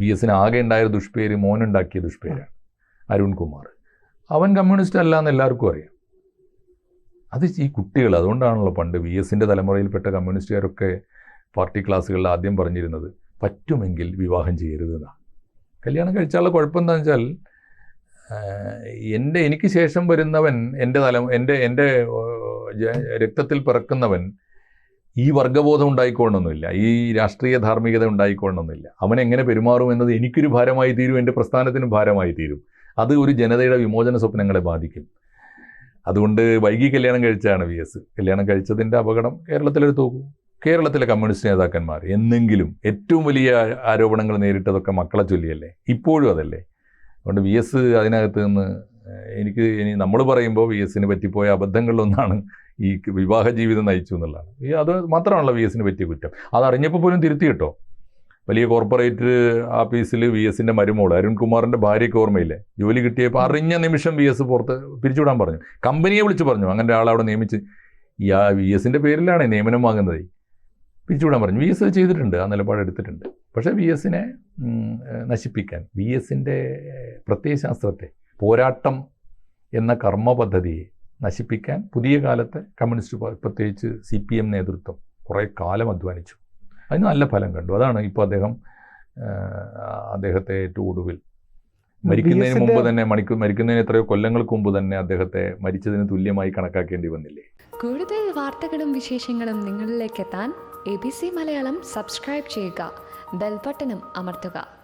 V എസിന് ആകെ ഉണ്ടായ ദുഷ്പേര് മോനുണ്ടാക്കിയ ദുഷ്പേരാണ് അരുൺകുമാർ. അവൻ കമ്മ്യൂണിസ്റ്റ് അല്ല എന്ന് എല്ലാവർക്കും അറിയാം. അത് ഈ കുട്ടികൾ അതുകൊണ്ടാണല്ലോ പണ്ട് വി എസിന്റെ തലമുറയിൽപ്പെട്ട കമ്മ്യൂണിസ്റ്റുകാരൊക്കെ പാർട്ടി ക്ലാസ്സുകളിൽ ആദ്യം പറഞ്ഞിരുന്നത് പറ്റുമെങ്കിൽ വിവാഹം ചെയ്യരുത് എന്നാണ് കല്യാണം കഴിച്ചാലുള്ള കുഴപ്പം എന്താണെന്ന് വെച്ചാൽ എന്റെ എനിക്ക് ശേഷം വരുന്നവൻ എന്റെ തല എന്റെ എന്റെ രക്തത്തിൽ പിറക്കുന്നവൻ ഈ വർഗബോധം ഉണ്ടായിക്കൊള്ളണമെന്നില്ല. ഈ രാഷ്ട്രീയ ധാർമ്മികത ഉണ്ടായിക്കൊള്ളണമെന്നില്ല. അവൻ എങ്ങനെ പെരുമാറും എന്നത് എനിക്കൊരു ഭാരമായി തീരും എന്റെ പ്രസ്ഥാനത്തിനും ഭാരമായി തീരും. അത് ഒരു ജനതയുടെ വിമോചന സ്വപ്നങ്ങളെ ബാധിക്കും. അതുകൊണ്ട് വൈകി കല്യാണം കഴിച്ചാണ് വി എസ്. കല്യാണം കഴിച്ചതിന്റെ അപകടം കേരളത്തിലൊരു തോക്കും. കേരളത്തിലെ കമ്മ്യൂണിസ്റ്റ് നേതാക്കന്മാർ എന്നെങ്കിലും ഏറ്റവും വലിയ ആരോപണങ്ങൾ നേരിട്ടതൊക്കെ മക്കളെ ചൊല്ലിയല്ലേ? ഇപ്പോഴും അതല്ലേ? അതുകൊണ്ട് വി എസ് അതിനകത്ത് നിന്ന് എനിക്ക് ഇനി നമ്മൾ പറയുമ്പോൾ വി എസിന് പറ്റിപ്പോയ അബദ്ധങ്ങളിലൊന്നാണ് ഈ വിവാഹ ജീവിതം നയിച്ചു എന്നുള്ളതാണ്. ഈ അത് മാത്രമാണല്ലോ വി എസിന് പറ്റിയ കുറ്റം. അതറിഞ്ഞപ്പോൾ പോലും തിരുത്തി കേട്ടോ? വലിയ കോർപ്പറേറ്റ് ആഫീസിൽ വി എസിന്റെ മരുമോൾ അരുൺകുമാറിന്റെ ഭാര്യയ്ക്ക് ഓർമ്മയില്ലേ? ജോലി കിട്ടിയപ്പോൾ അറിഞ്ഞ നിമിഷം വി എസ് പുറത്ത് പിരിച്ചുവിടാൻ പറഞ്ഞു. കമ്പനിയെ വിളിച്ച് പറഞ്ഞു. അങ്ങനെ ഒരാളെ അവിടെ നിയമിച്ച് ഈ ആ വി എസിന്റെ പേരിലാണ് നിയമനം വാങ്ങുന്നത്. പിരിച്ചുവിടാൻ പറഞ്ഞു. വി എസ് ചെയ്തിട്ടുണ്ട്. ആ നിലപാട് എടുത്തിട്ടുണ്ട്. പക്ഷേ വി എസിനെ നശിപ്പിക്കാൻ വി എസിന്റെ പ്രത്യയശാസ്ത്രത്തെ പോരാട്ടം എന്ന കർമ്മ പദ്ധതിയെ നശിപ്പിക്കാൻ പുതിയ കാലത്തെ കമ്മ്യൂണിസ്റ്റ് പ്രത്യേകിച്ച് സി പി എം നേതൃത്വം കുറേ കാലം അധ്വാനിച്ചു. അതിന് നല്ല ഫലം കണ്ടു. അതാണ് ഇപ്പോൾ അദ്ദേഹം അദ്ദേഹത്തെ ഏറ്റവും ഒടുവിൽ മരിക്കുന്നതിന് മുമ്പ് തന്നെ മണിക്കൂ മരിക്കുന്നതിന് എത്രയോ കൊല്ലങ്ങൾക്ക് മുമ്പ് തന്നെ അദ്ദേഹത്തെ മരിച്ചതിന് തുല്യമായി കണക്കാക്കേണ്ടി വന്നില്ലേ? കൂടുതൽ വാർത്തകളും വിശേഷങ്ങളും നിങ്ങളിലേക്ക് എത്താൻ A B C Malayalam subscribe ചെയ്യുക. ബെൽബട്ടനും അമർത്തുക.